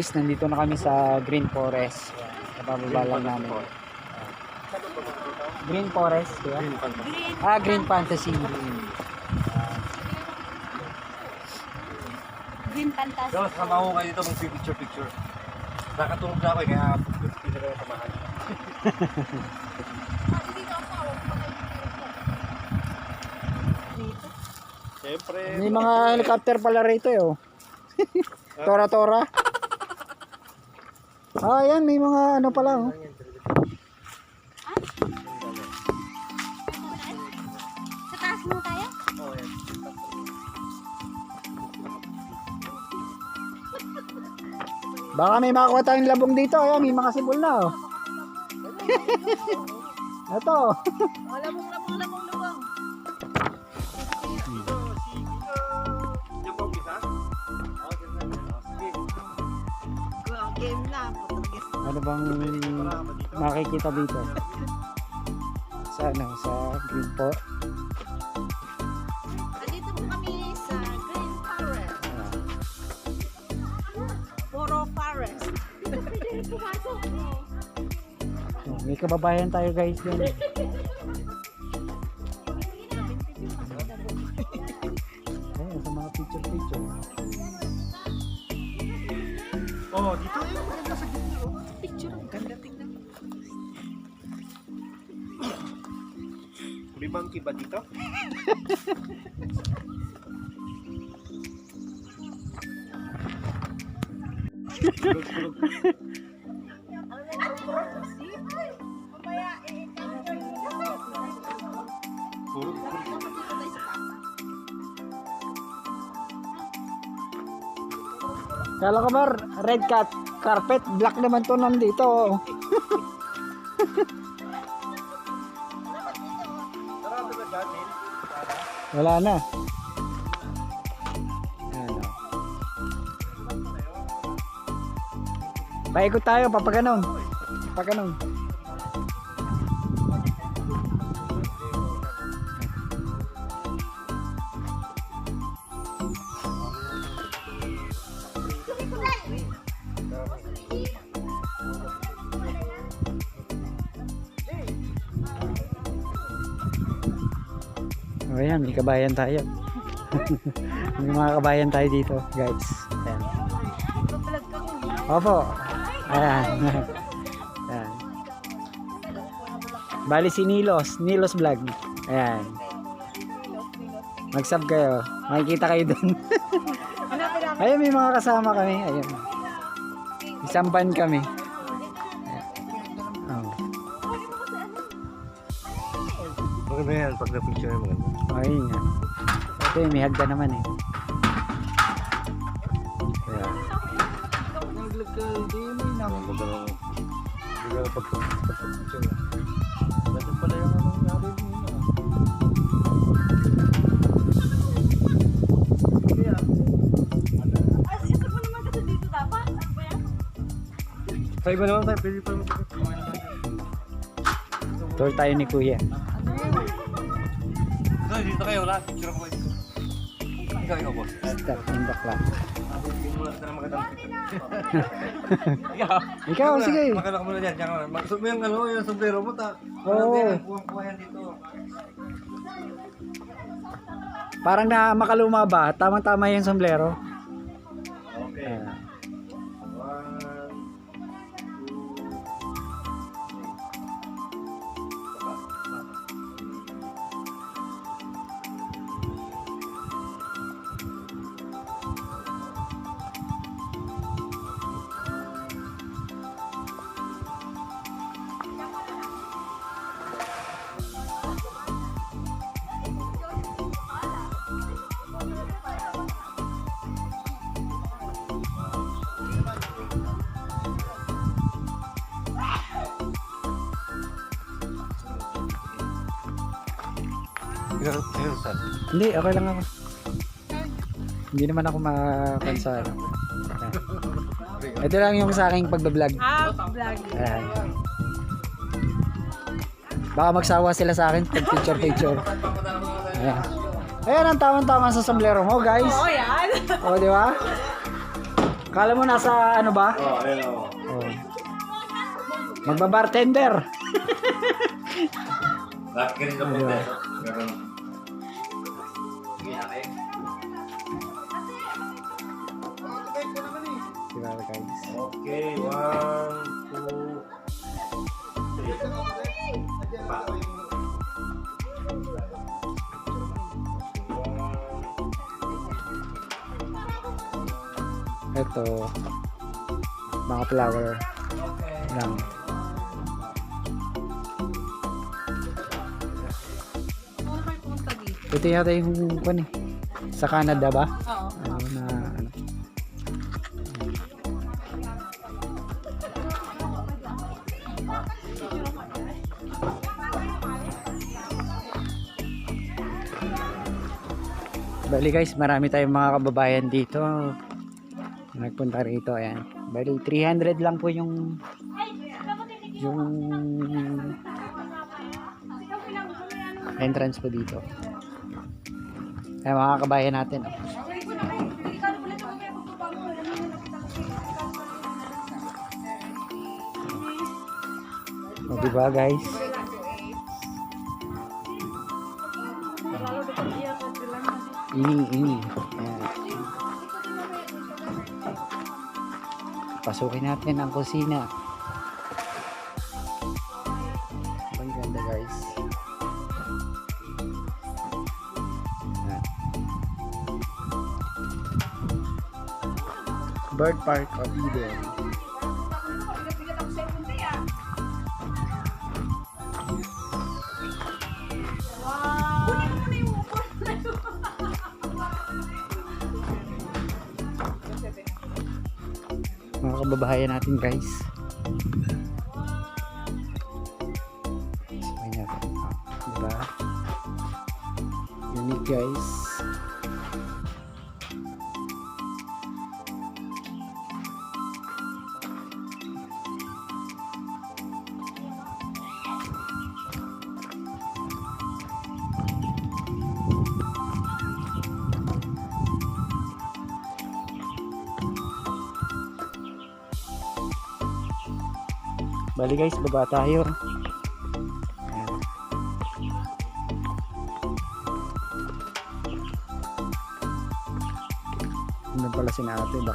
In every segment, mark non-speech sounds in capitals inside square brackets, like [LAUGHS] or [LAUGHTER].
Guys, nandito na kami sa Green Forest. Nabababa lang namin. Green Forest, di ba? Ah, Green Fantasy. Green Fantastic. Yo, sama ko kayo dito mag-picture picture. Nakatulog na ako eh, kaya na kayo samahan. Siyempre. May mga helicopter pala rito eh. Oh. [LAUGHS] Tora-tora. Ah, yan. May mga ano pala. Oh. Sa taas mo tayo? Oh, yan. Baka may makakuha tayong labong dito. Ayan, may mga sibol na. Oh. [LAUGHS] Ito. Oh, labong, labong, labong, labong. Ano bang makikita dito? Sa ano? Sa Green Po. Andito po kami sa Green Forest. Puro forest. Pwede pumasok. Oh, may kababayan tayo guys dyan. Ayan, sa mga picture-picture. Oh, dito yung Monkey ba dito? Puro. Kala ko ba red cat carpet black naman to nandito. oh. Wala na. Ayan, oh. Paikot tayo, papaganon. Papaganon. O yan, may kabayan tayo. [LAUGHS] may mga kabayan tayo dito, guys. Ayan. Opo. Ayan. [LAUGHS] Ayan. Bali si Nilos, Nilos Vlog. Ayan. Mag-sub kayo. Makikita kayo dun. [LAUGHS] Ayun, may mga kasama kami. Ayun. Isang band kami. Maganda yan, pag na-picture yung maganda. Ayun nga. Ito yun, may hagda naman eh. Ayan. Maganda lang. Hindi ka na pag-picture. Ganda pala yung ano yun. Ito mo naman yan? Sa iba naman tayo, pwede pa mag Tour tayo ni Kuya. Dito kayo, wala. Picture ko kayo. [LAUGHS] Ikaw, ikaw, boss. Step in the clock. Na. Ikaw, sige. Makala ka muna dyan. Mag- mo yung ano, yung sombrero mo, ta. Oo. Kuha yan dito. Parang na makaluma ba? Tama-tama yung sombrero. Okay. Ayan. Ikaw, saan? Hindi, okay lang ako. Hindi naman ako makansa. ano. Ayan. Ito lang yung sa aking pagbablog. Ah, vlog. Ayan. Baka magsawa sila sa akin pag picture picture. Ayan. Ayan ang tamang-tama sa sombrero mo, guys. Oo, yan. O, di ba? Kala mo nasa ano ba? Oh, ayun oh. Oh. Magbabartender. Rin na punta. Ganun. Diba guys? Okay, one, two, three. Pa. Ito. Mga flower pumunta dito? Ito yata yung kwan eh. Sa Canada ba? Oo. Bali guys, marami tayong mga kababayan dito. Nagpunta rito, ayan. Bali 300 lang po yung yung entrance po dito. Ay mga kabayan natin. oh. O, diba guys? Ini, ini. Pasukin natin ang kusina. Ang ganda guys. Bird Park of Eden. Kababayan natin guys. Diba? Unique guys bali guys baba tayo. Nandun pala si ate ba?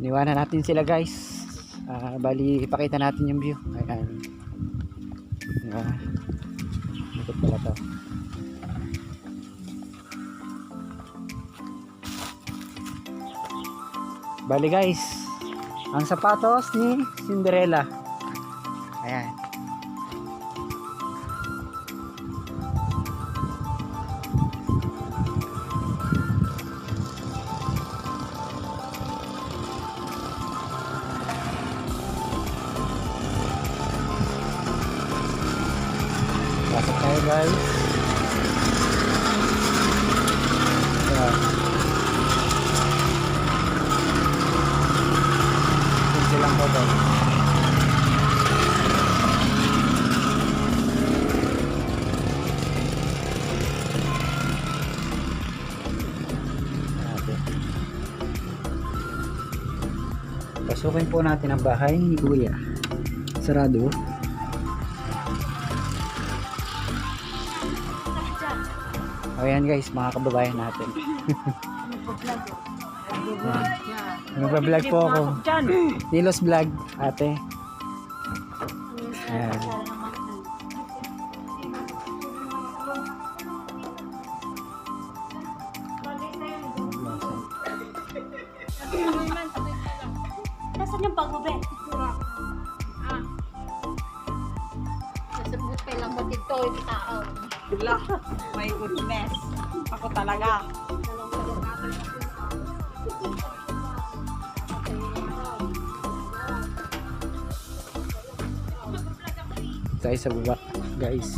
Iniwanan natin sila guys. Ah, bali ipakita natin yung view. Ayan. Diba? Ikot pala to. Bali guys, ang sapatos ni Cinderella. Guys. Ayan. Kunti lang po. Natin. Pasukin po natin ang bahay ni Kuya. Sarado. Ayan guys, mga kababayan natin. Nagpa-vlog po ako. Nilos vlog, ate. Ayan. Nasaan yung bago, be? Nasa buti lang mo dito yung tao. Lah, my goodness. Ako talaga. Tayo sa baba, guys.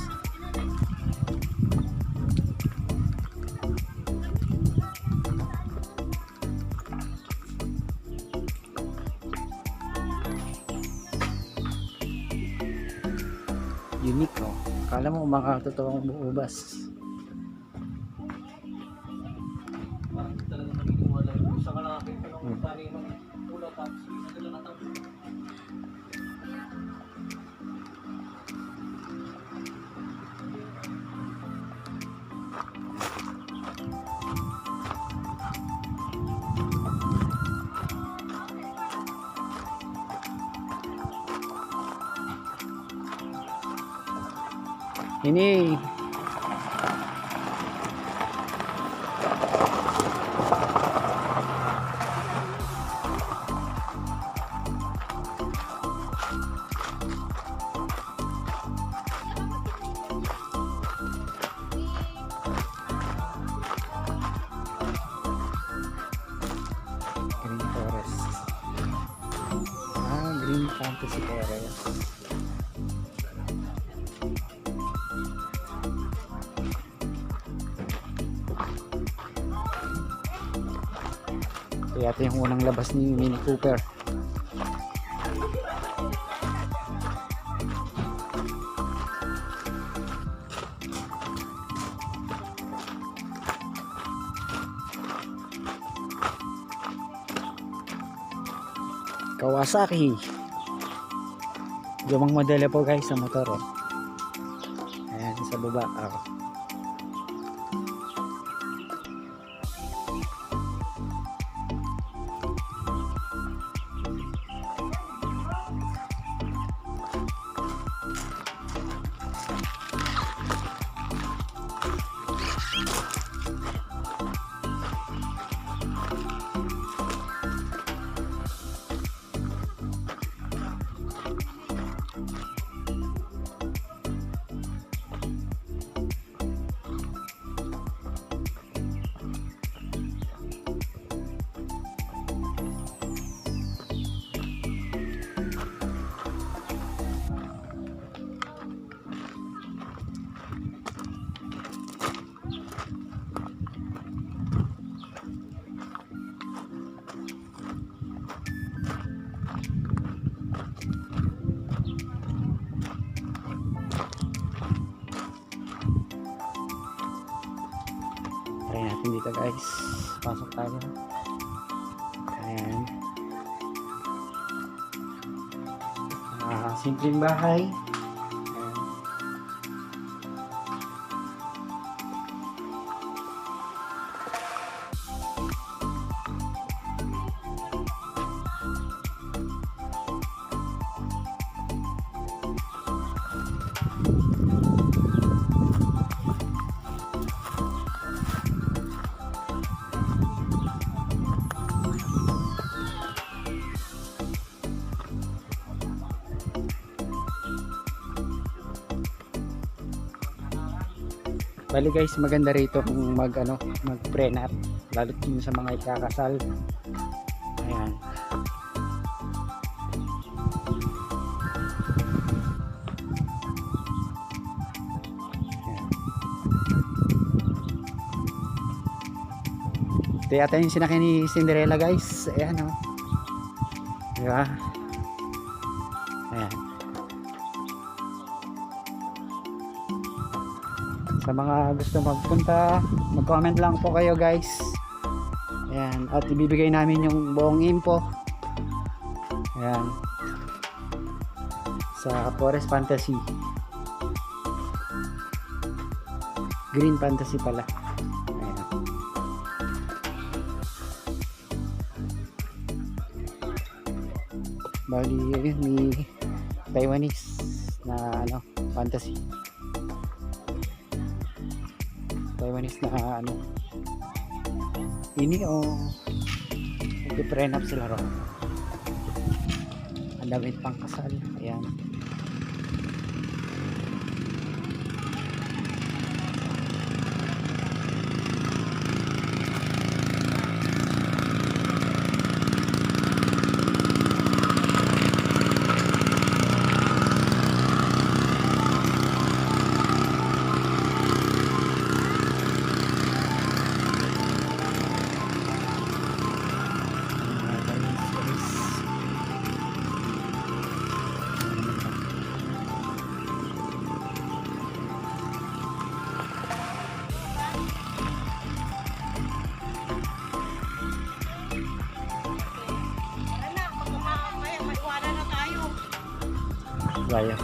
Unique, no? Kala mo makatotoong ubas. 宁宁 Ito yata yung unang labas ni Mini Cooper. Kawasaki. Lumang modelo po guys sa motor. Oh. Tayo. Ayan. Ah, simpleng bahay. Bali guys, maganda rito kung mag ano, mag prenup lalo yung sa mga ikakasal. Ayan. Ito yata yung sinakyan ni Cinderella guys. Ayan o. Oh. Diba? Ayan. Sa mga gusto magpunta mag-comment lang po kayo guys. Ayan. At ibibigay namin yung buong info. Ayan. Sa Forest Fantasy. Green Fantasy pala. Ayan. Bali yun may Taiwanese na ano fantasy Taiwanese na ano ini o nagpiprend up sila ro ang damit pang kasal ayan Gaya.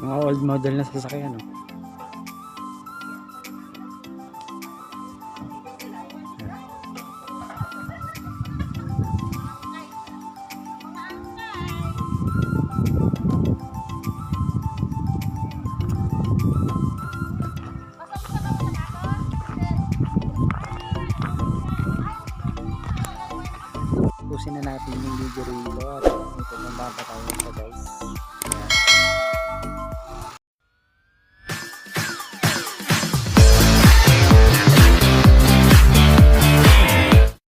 Mga old model na sasakyan, no?